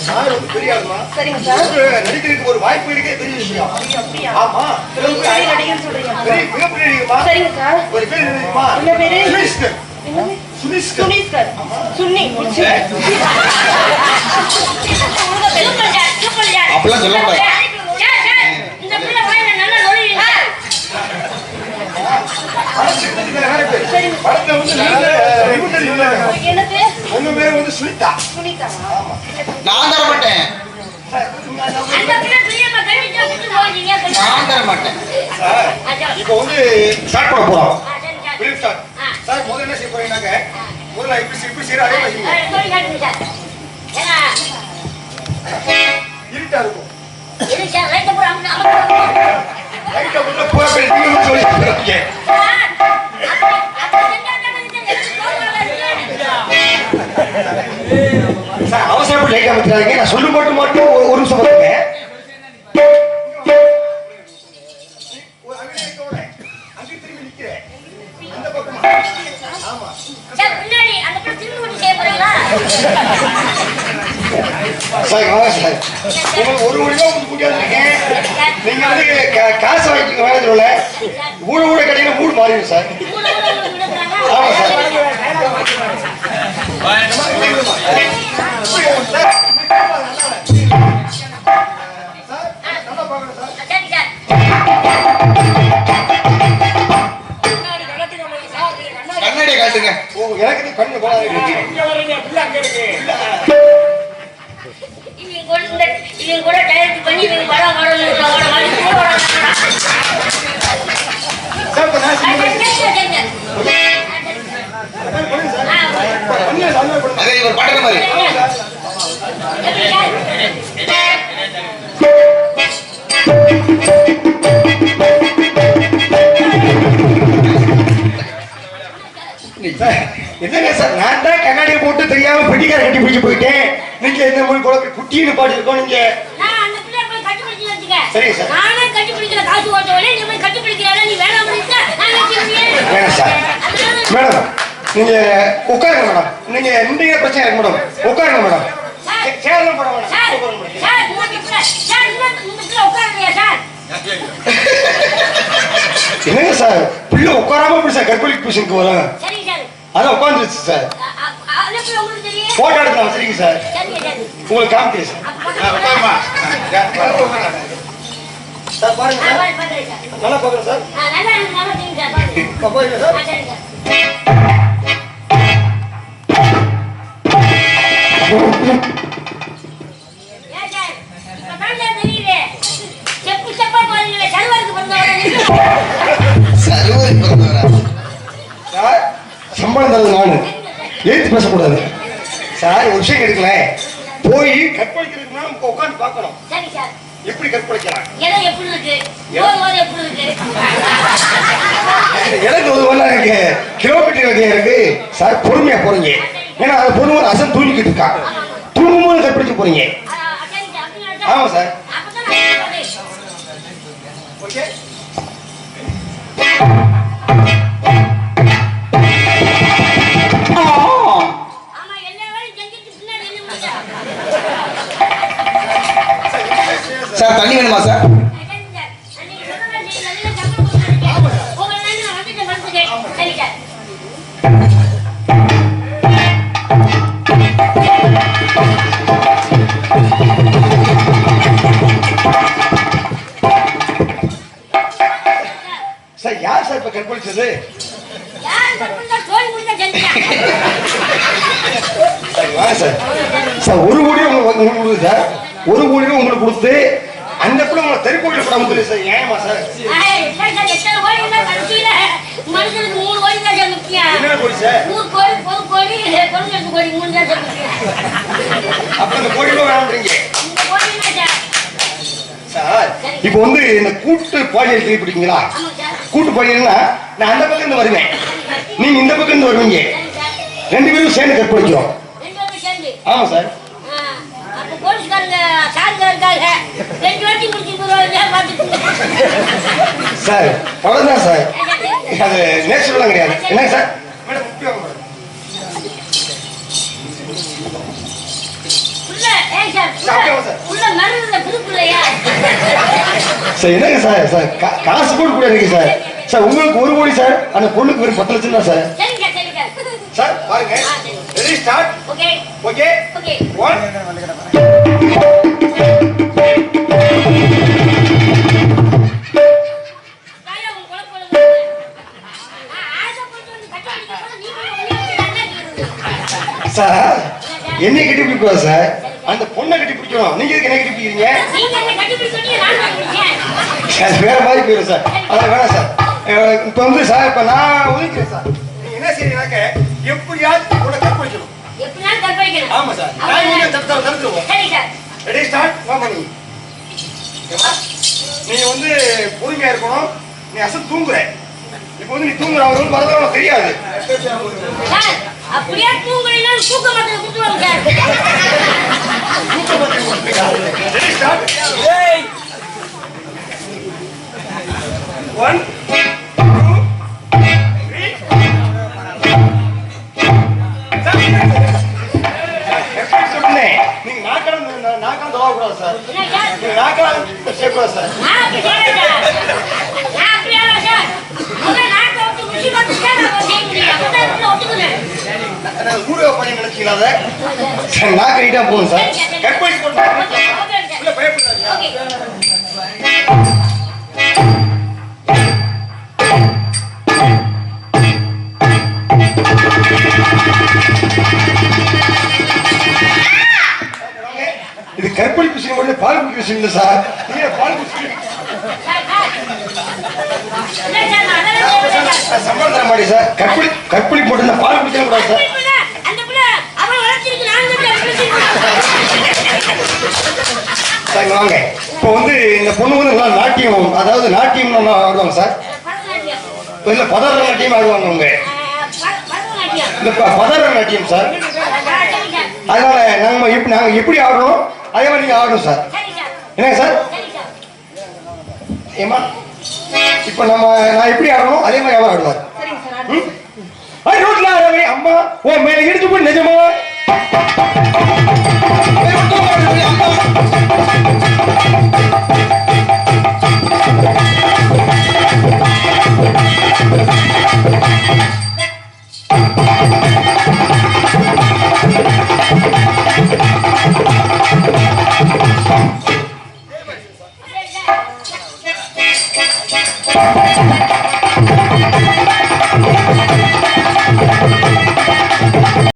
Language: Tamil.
சார் வந்து பெரிய ஆளுமா சரிங்க சார் ஒரு நடிக்கிறதுக்கு ஒரு வாய்ப்பு கிடைக்க பெரிய விஷயம் ஆமா பெரிய மிகப்பெரிய சார் ஒரு பேர் என்ன தெரியுமா? என்ன என்னது? சுன்னி சார், அப்படிலாம் சொல்லக்கூடாது. சார், வந்து உங்க பேர் வந்து சுனிதா சுனிதாவா நான் தர மாட்டேன். நான் தர மாட்டேன் சார். இப்போ வந்து ஸ்டார்ட் பண்ண போறோம் சரி, சார். பிலிம் ஸ்டார்ட் ஆ. சார் முதல்ல என்ன செய்ய போறீங்கன்னாக்க முதல்ல இப்படி இப்படி செய்யற அதே மாதிரி இருட்டா இருக்கும் லைட்டை போடு, அமுக்கு, அமுக்கு. லைட்டா உள்ள போற பேர் நீங்க சொல்லி சார் அவசரப்பட்டு லைட்டா வச்சுறாங்க நான் சொல்லும் போட்டு மட்டும் ஒரு- நிமிஷம் பாருங்க ஒரு மணி இருக்கேன். நீங்க வந்து காசு வாங்கிக்க வேலை சொல்ல ஊழ ஊழ கடையில மூடு மாறிடும் சார். ஆமா சார். நல்லா கண்ணாடியை காட்டுங்க. ஓ எனக்கு கண்ணு போடாது குட்டின்னு பாட்டு இருக்கோம் நீங்க. சரிங்க சார். நானே கட்டிப்பிடிக்கிற காசு ஓட்டவனே, நீ போய் கட்டிப்பிடிக்கிற நீ வேணாம் அப்படின்ட்டா, நான் வச்சுக்குவேன். வேணாம் சார். அதனால மேடம் நீங்க உட்காருங்க மேடம். நீங்க நின்றீங்க பிரச்சனை இருக்கு மேடம் உட்காருங்க மேடம். சே- சேர்லாம் போட வேணாம் சார், உட்காருங்க மேடம். சார், இந்த பிள்ளை, சார், இந்த- இந்த பிள்ளை உட்காருங்கய்யா, சார். என்னங்க சார்? பிள்ளை உட்காராம எப்படி சார் கற்பழிக்கு மிஷினுக்கு சார். அதான் உட்காந்துருச்சு சார். போட்டோ எடுக்கலாம் சரிங்க சார். உங்களுக்கு காமிக்கிறேன் சார். பாருங்க. நல்லா பாருங்க. சார். பாருங்க. சார் சம்பளம் தரது நானு. எழுத்து பேசக்கூடாது. சார் ஒரு விஷயம் எடுக்கல போய் கற்பழிக்கிறதுக்கு முன்னாடி உட்காந்து பார்க்கணும். எப்படி கற்பழிக்கலாம்? எனக்கு ஒரு வரல இருக்கு. கிலோமீட்டர் வகையா இருக்கு. சார் பொறுமையா போறீங்க. ஏன்னா அது பொண்ணு அசன் தூங்கிக்கிட்டு இருக்கா. தூங்கும்போது கற்பழிக்க போறீங்க. சார், ஆமா. ஓகே. யார் சார் இப்ப கற்பழிச்சது. சார் ஒரு கோடி உங்களுக்கு உங்களுக்கு சார் ஒரு கோடி உங்களுக்கு கொடுத்து அந்த கூட உங்களை தெருக்கோட்டில் படம் கொடுத்துரு சார் ஏமா சார் மனுஷனுக்கு மூணு கோடி தான் சார் முக்கியம். என்ன கோடி சார் நூறு கோடி, பொது கோடி, பொருளுக்கு கோடி மூணு தான் சார் முக்கியம். அப்ப அந்த கோடி ரூபா வேணாம்ன்றீங்க இந்த கோடி என்ன சார்? இப்போ வந்து இந்த கூட்டு பாலியல் கேள்விப்பட்டீங்களா. கூட்டு பாலியல்னா நான் அந்த பக்கம் இருந்து வருவேன். நீங்க இந்த பக்கம் இருந்து வருவீங்க. ரெண்டு பேரும் சேர்ந்து கற்பழிக்கிறோம். ஆமா சார். சார் அவ்வளோதான் சார். அது நேச்சுரலாக கிடையாது. என்னங்க சார்? சார். சார் என்னங்க சார்? சார் காசு கூட கூட இருக்கு சார். சார் உங்களுக்கு ஒரு கோடி சார் அந்த பொண்ணுக்கு வெறும் பத்து லட்சம் தான் சார். சார் பாருங்க. Ready start okay. Okay? One. Sir என்னை கட்டி பிடிக்கூடாது சார்? அந்த பொண்ணை கட்டி பிடிக்கணும். நீங்க என்ன கட்டி பிடிக்கிறீங்க நீங்க என்ன கட்டிப்பிடி சொன்னீங்க, நான் கட்டிப்பிடிச்சேன். அது வேற மாதிரி போயிடும் சார். அதான் வேணாம் சார். இப்ப வந்து சார் இப்ப நான் ஒதுக்கிறேன் சார். நீங்க என்ன செய்றீங்கன்னாக்க எப்படியாவது கூட கற்பழிக்கணும் எப்படினாலும் கற்பழிக்கணும். ஆமா சார். நான் தடுத்து தடுத்துருவோம். சரி சார். ரெடி ஸ்டார்ட் வா பண்ணி நீ வந்து பொறுமையா இருக்கணும். நீ அசல் தூங்குற. இப்போ வந்து நீ தூங்குற அவர் வந்து வரது உனக்கு தெரியாது. சார், அப்படியே தூங்குறீங்கன்னா தூக்க மாத்திரை கொடுத்துருவாங்க சார். ரெடி ஸ்டார்ட் நீங்க நாக்கால நாக்கால தவக்கூடாது சார் நான் அப்படி செய்யறேன் சார். நான் அப்படி பால்கிருஷ்ணன் சார். சம்பளம் தர மாட்டேன் சார் கற்பழி கற்பழி போட்டு பால் குடிக்க கூடாது சார் சார் வாங்க இப்போ வந்து இந்த பொண்ணு வந்து நல்லா நாட்டியம் அதாவது நாட்டியம் நல்லா ஆடுவாங்க சார். பரதநாட்டியம். இல்ல பதர நாட்டியம் ஆடுவாங்க அவங்க. ஆ, இந்த நாட்டியம் சார். அதனால நாங்க எப்படி நாங்க எப்படி ஆடுறோம். அதே மாதிரி நீங்க ஆடுறோம் சார். என்ன சார். என்னங்க சார்? ஏமா இப்போ நம்ம நான் எப்படி ஆடணும்? அதே மாதிரி அவர் ஆடுவார். ரோட்ல ஆடவே அம்மா ஓ மேல இடிச்சு போய் நிஜமா அம்மா